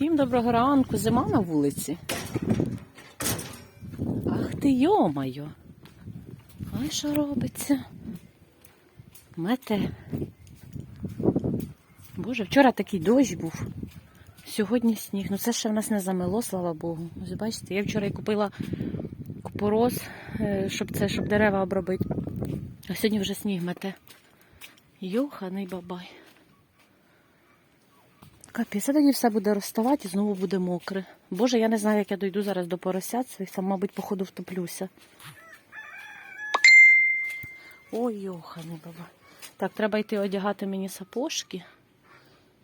Всім доброго ранку, зима на вулиці. Ах ти йомайо. Ай, що робиться? Мете. Боже, вчора такий дощ був. Сьогодні сніг. Ну це ще в нас не замело, слава Богу. Ось бачите, я вчора купила купороз, е, щоб це, щоб дерева обробити. А сьогодні вже сніг мете. Йоханий бабай. Капець, а тоді все буде розставати і знову буде мокре. Боже, я не знаю, як я дойду зараз до поросят своїх, там, мабуть, походу втоплюся. Ой, йоханий баба. Так, треба йти одягати мені сапожки.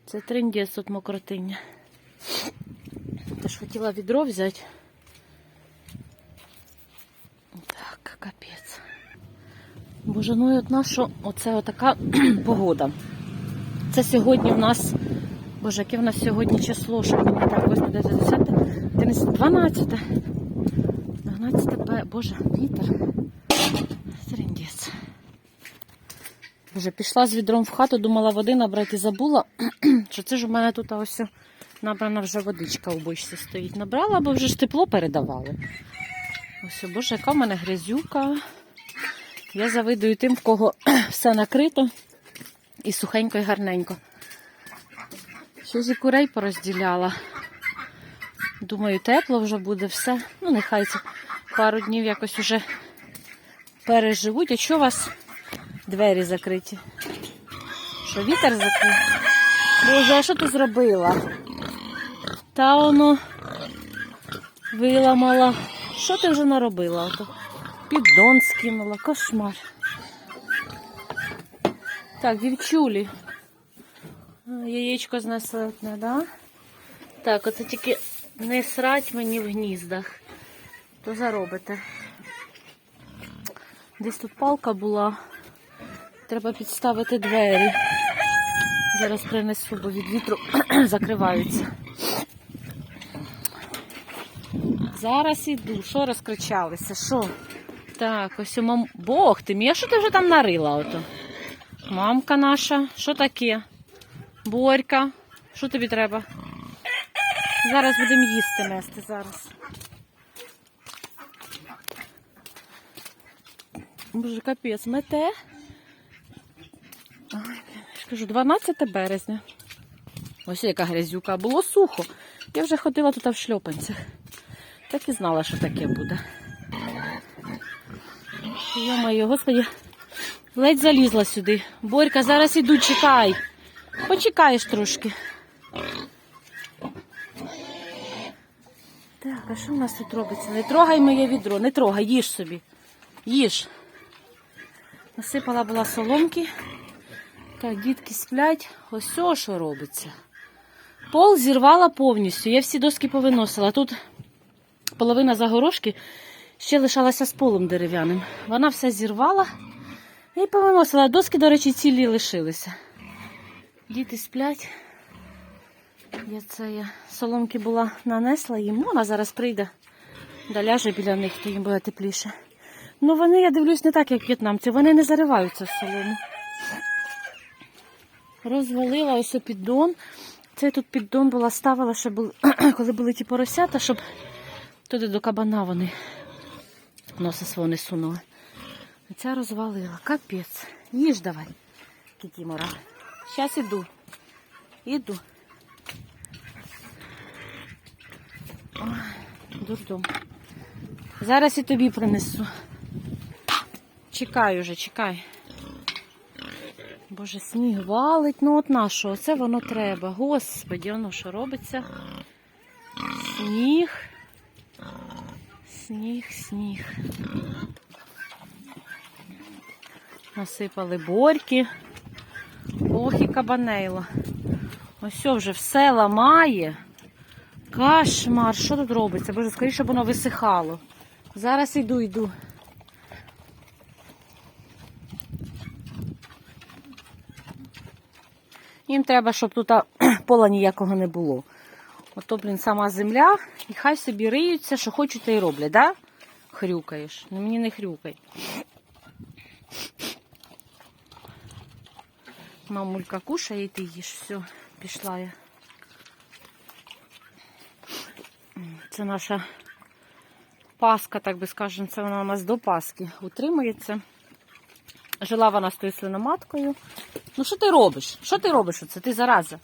Це триндець тут мокротиння. Ти ж хотіла відро взяти. Так, капець. Боже, ну і от наша оце отака погода. Це сьогодні в нас. Боже, яке в нас сьогодні число, що мені так 8, 9, 10, 11, 12. 12 Б. Боже, вітер. Трендець. Боже, пішла з відром в хату, думала води набрати забула, що це ж у мене тут ось набрана вже водичка у бочці стоїть. Набрала, бо вже ж тепло передавали. Ось, боже, яка в мене грязюка. Я завидую тим, в кого все накрито і сухенько і гарненько. Щось і курей порозділяла. Думаю, тепло вже буде все. Ну, нехай це пару днів якось уже переживуть. А що у вас двері закриті? Що вітер закрив? Боже, а що ти зробила? Та воно виламала. Що ти вже наробила? Ото? Піддон скинула, кошмар. Так, дівчулі. Яєчко знесли одне, да? Так, оце тільки не срать мені в гніздах. То заробите. Десь тут палка була. Треба підставити двері. Зараз принесу, бо від вітру закриваються. Зараз іду. Що розкричалися? Що? Так, ось у мам... Бог ти мій, а що ти вже там нарила ото? Мамка наша, що таке? Борька, що тобі треба? Зараз будемо їсти нести зараз. Боже, капець, мете. Ой, я ж кажу, 12 березня. Ось яка грязюка. Було сухо. Я вже ходила тут в шльопанцях. Так і знала, що таке буде. Йо-моє, господи, ледь залізла сюди. Борька, зараз іду, чекай. Почекаєш трошки. Так, а що в нас тут робиться? Не трогай моє відро, не трогай, їж собі. Їж. Насипала була соломки. Так, дітки сплять. Ось все, що робиться. Пол зірвала повністю. Я всі доски повиносила. Тут половина загорожки ще лишалася з полом дерев'яним. Вона все зірвала і повиносила. Доски, до речі, цілі лишилися. Діти сплять. Я це я соломки була нанесла їм. Ну, Вона зараз прийде, да ляже біля них, то їм буде тепліше. Ну вони, я дивлюсь, не так, як в'єтнамці. Вони не зариваються в солому. Розвалила ось піддон. Цей тут піддон була ставила, щоб були, коли були ті поросята, щоб туди до кабана вони носа свого не сунули. Ця розвалила. Капець. Їж давай, кікімора. Зараз іду. Іду. Дурдом. Зараз і тобі принесу. Чекай уже, чекай. Боже, сніг валить, ну от на що, оце воно треба. Господі, воно що робиться? Сніг. Сніг, сніг. Насипали борьки. Ох і кабанейла. Ось вже все ламає. Кошмар, що тут робиться? Боже, скоріше, щоб воно висихало. Зараз йду, йду. Їм треба, щоб тут пола ніякого не було. Ото, блін, сама земля, і хай собі риються, що хочуть, те й роблять, да? Хрюкаєш. Ну мені не хрюкай. Мамулька кушає, і ти їж. Все, пішла я. Це наша паска, так би скажемо, це вона у нас до паски утримується. Жила вона з тою свиноматкою. Ну, що ти робиш? Що ти робиш оце? Ти зараза?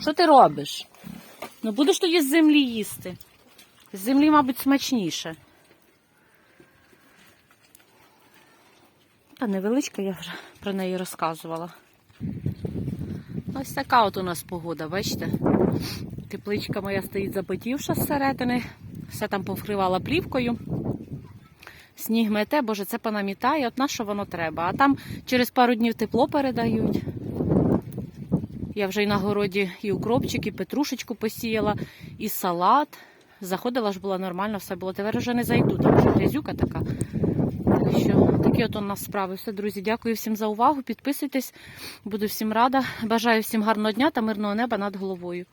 Що ти робиш? Ну, будеш тоді з землі їсти. З землі, мабуть, смачніше. Та невеличка, я вже про неї розказувала. Ось така от у нас погода, бачите? Тепличка моя стоїть запотівша зсередини. Все там повкривала плівкою. Сніг мете, боже, це понамітає, от на що воно треба. А там через пару днів тепло передають. Я вже і на городі і укропчик, і петрушечку посіяла, і салат. Заходила ж було нормально, все було. Тепер вже не зайду, там вже грязюка така. Що такі от у нас справи. Все, друзі, дякую всім за увагу. Підписуйтесь, буду всім рада. Бажаю всім гарного дня та мирного неба над головою.